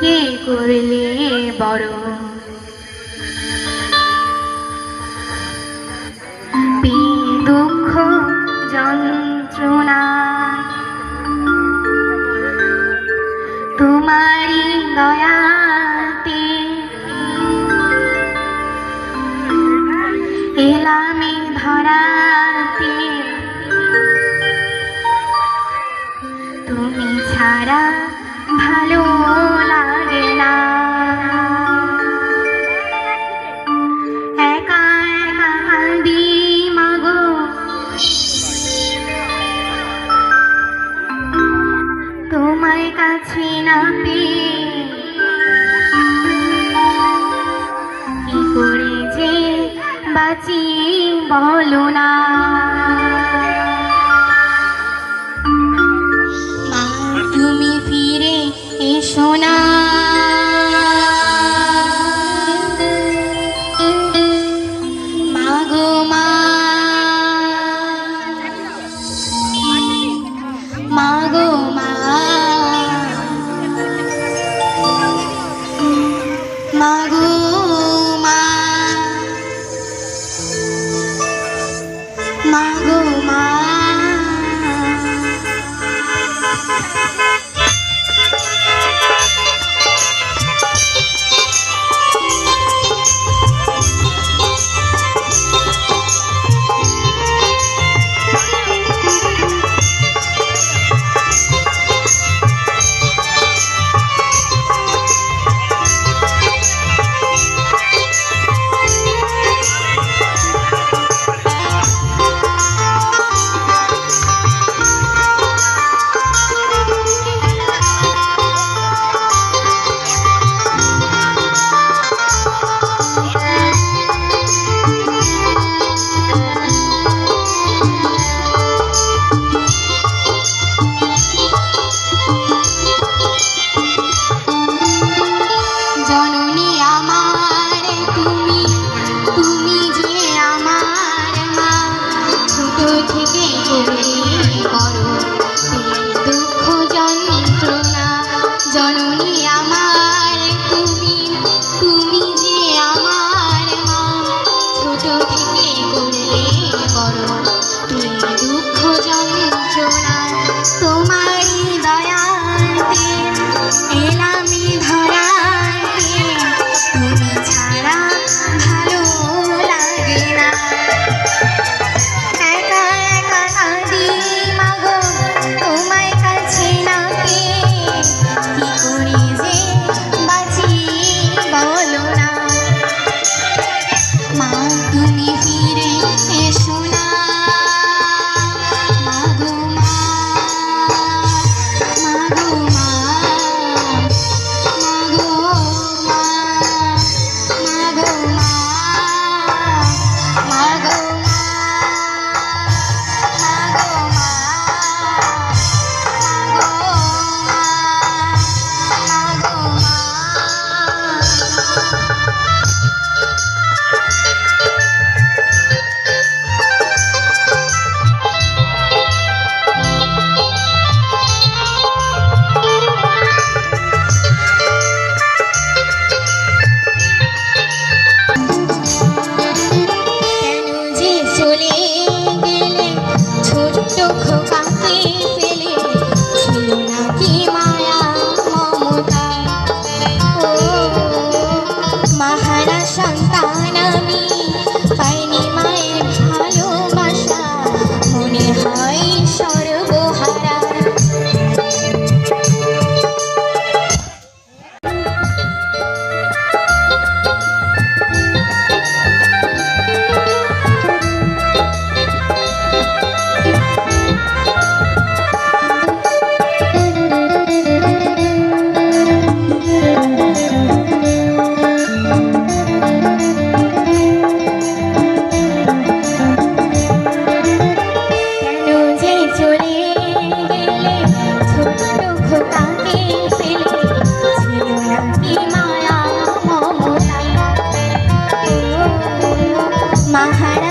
থেকে করলে বড়? দুঃখ যন্ত্রণা? তোমারই দয়াতে এলামে ধরাতে। তুমি ছাড়া ভালো চাচি বলো না। মা তুমি ফিরে এসো না। মা মা। Mahara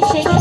shake it.